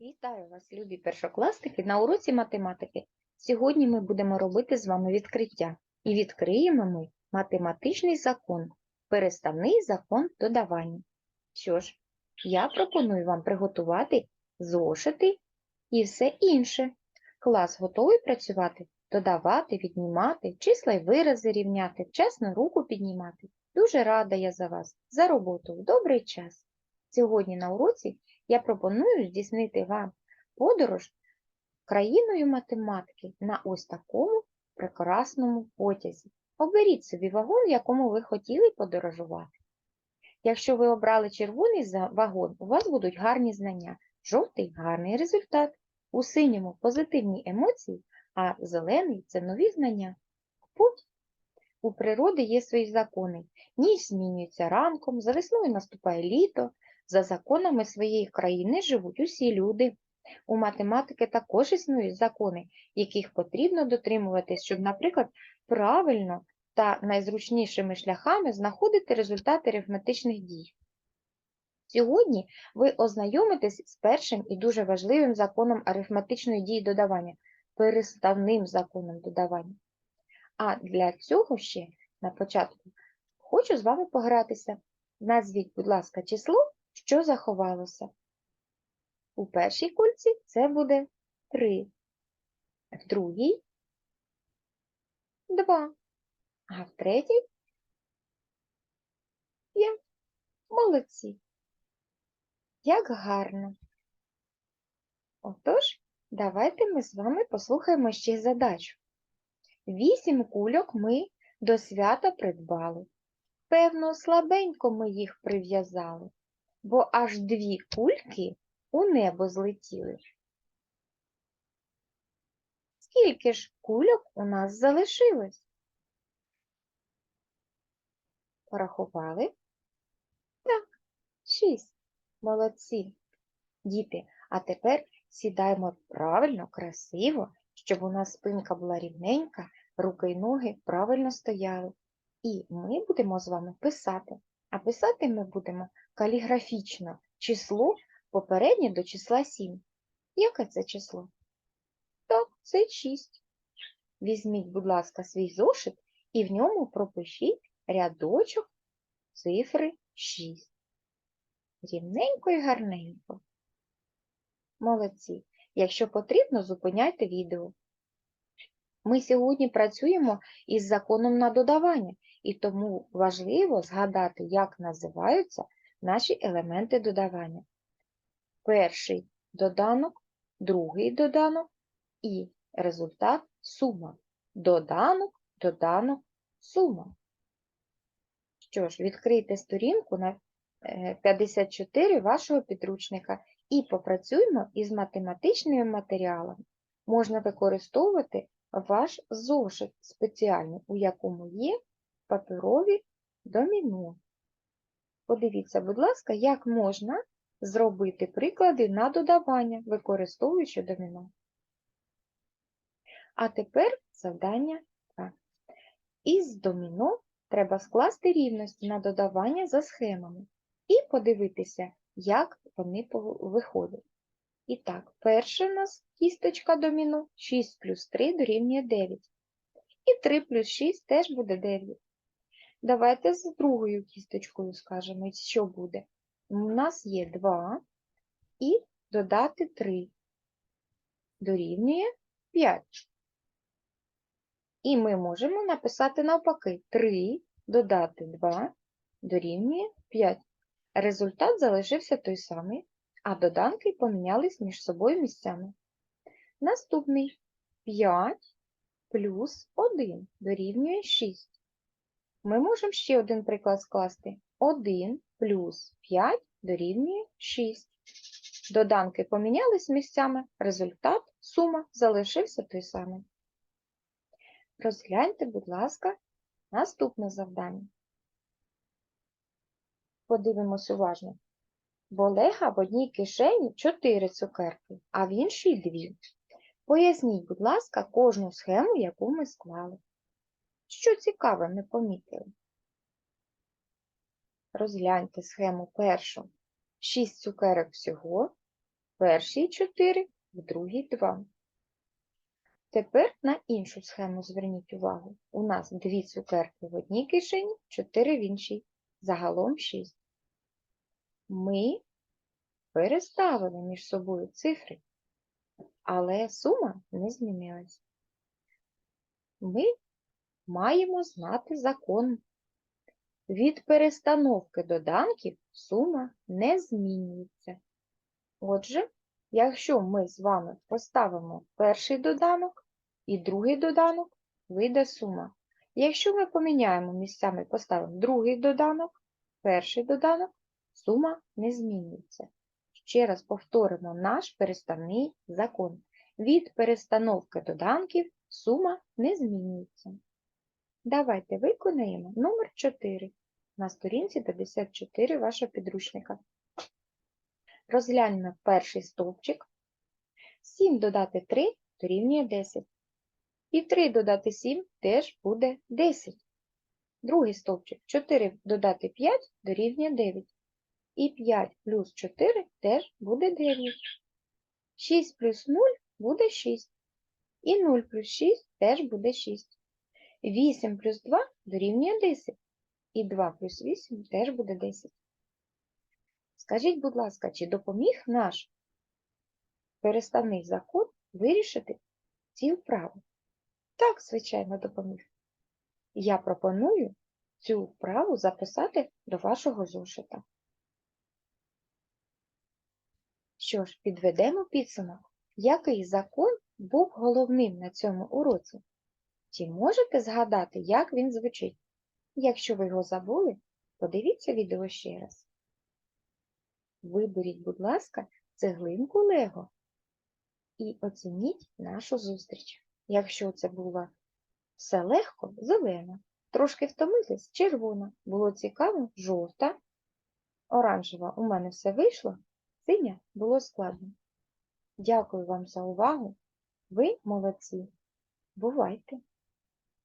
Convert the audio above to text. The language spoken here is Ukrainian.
Вітаю вас, любі першокласники, на уроці математики. Сьогодні ми будемо робити з вами відкриття. І відкриємо ми математичний закон, переставний закон додавання. Що ж, я пропоную вам приготувати зошити і все інше. Клас готовий працювати, додавати, віднімати, числа й вирази рівняти, вчасно руку піднімати. Дуже рада я за вас, за роботу в добрий час. Сьогодні на уроці я пропоную здійснити вам подорож країною математики на ось такому прекрасному потязі. Оберіть собі вагон, в якому ви хотіли подорожувати. Якщо ви обрали червоний вагон, у вас будуть гарні знання, жовтий гарний результат, у синьому позитивні емоції, а зелений це нові знання. Путь у природи є свої закони. Ніч змінюється ранком, за весною наступає літо, за законами своєї країни живуть усі люди. У математики також існують закони, яких потрібно дотримуватись, щоб, наприклад, правильно та найзручнішими шляхами знаходити результати арифметичних дій. Сьогодні ви ознайомитесь з першим і дуже важливим законом арифметичної дії додавання переставним законом додавання. А для цього ще на початку хочу з вами погратися. Назвіть, будь ласка, число, що заховалося. У першій кульці це буде 3, в другій 2, а в третій 5. Молодці. Як гарно. Отож, давайте ми з вами послухаємо ще задачу. Вісім кульок ми до свята придбали. Певно, слабенько ми їх прив'язали, бо аж дві кульки у небо злетіли. Скільки ж кульок у нас залишилось? Порахували? Так, шість. Молодці. Діти, а тепер сідаємо правильно, красиво, щоб у нас спинка була рівненька, руки й ноги правильно стояли. І ми будемо з вами писати. А писати ми будемо каліграфічно число попереднє до числа 7. Яке це число? Так, це 6. Візьміть, будь ласка, свій зошит і в ньому пропишіть рядочок цифри 6. Рівненько і гарненько. Молодці. Якщо потрібно, зупиняйте відео. Ми сьогодні працюємо із законом на додавання, і тому важливо згадати, як називаються наші елементи додавання. Перший доданок, другий доданок і результат сума. Доданок, доданок, сума. Що ж, відкрийте сторінку на е, 54 вашого підручника і попрацюємо із математичними матеріалами. Можна використовувати ваш зошит спеціальний, у якому є паперові доміно. Подивіться, будь ласка, як можна зробити приклади на додавання, використовуючи доміно. А тепер завдання 2. Із доміно треба скласти рівності на додавання за схемами і подивитися, як вони виходять. І так, перша у нас кісточка доміно 6 плюс 3 дорівнює 9. І 3 плюс 6 теж буде 9. Давайте з другою кісточкою скажемо, що буде. У нас є 2 і додати 3 дорівнює 5. І ми можемо написати навпаки 3 додати 2 дорівнює 5. Результат залишився той самий, а доданки помінялись між собою місцями. Наступний 5 плюс 1 дорівнює 6. Ми можемо ще один приклад скласти. 1 плюс 5 дорівнює 6. Доданки помінялись місцями, результат, сума залишився той самий. Розгляньте, будь ласка, наступне завдання. Подивимось уважно. В Олега в одній кишені 4 цукерки, а в іншій 2. Поясніть, будь ласка, кожну схему, яку ми склали. Що цікаве ми помітили? Розгляньте схему першу. 6 цукерок всього, першій 4, в другій 2. Тепер на іншу схему зверніть увагу. У нас дві цукерки в одній кишені, 4 в іншій. Загалом 6. Ми переставили між собою цифри, але сума не змінилась. Ми маємо знати закон. Від перестановки доданків сума не змінюється. Отже, якщо ми з вами поставимо перший доданок і другий доданок, вийде сума. Якщо ми поміняємо місцями, поставимо другий доданок, перший доданок, сума не змінюється. Ще раз повторимо наш переставний закон. Від перестановки доданків сума не змінюється. Давайте виконаємо номер 4 на сторінці 54 вашого підручника. Розгляньмо перший стовпчик. 7 додати 3 дорівнює 10. І 3 додати 7 теж буде 10. Другий стовпчик 4 додати 5 дорівнює 9. І 5 плюс 4 теж буде 9. 6 плюс 0 буде 6. І 0 плюс 6 теж буде 6. 8 плюс 2 дорівнює 10. І 2 плюс 8 теж буде 10. Скажіть, будь ласка, чи допоміг наш переставний закон вирішити ці вправи? Так, звичайно, допоміг. Я пропоную цю вправу записати до вашого зошита. Що ж, підведемо підсумок. Який закон був головним на цьому уроці? Чи можете згадати, як він звучить? Якщо ви його забули, подивіться відео ще раз. Виберіть, будь ласка, цеглинку Лего і оцініть нашу зустріч. Якщо це було все легко, зелена, трошки втомились, червона, було цікаво, жовта, оранжева у мене все вийшло, синя було складно. Дякую вам за увагу. Ви молодці. Бувайте!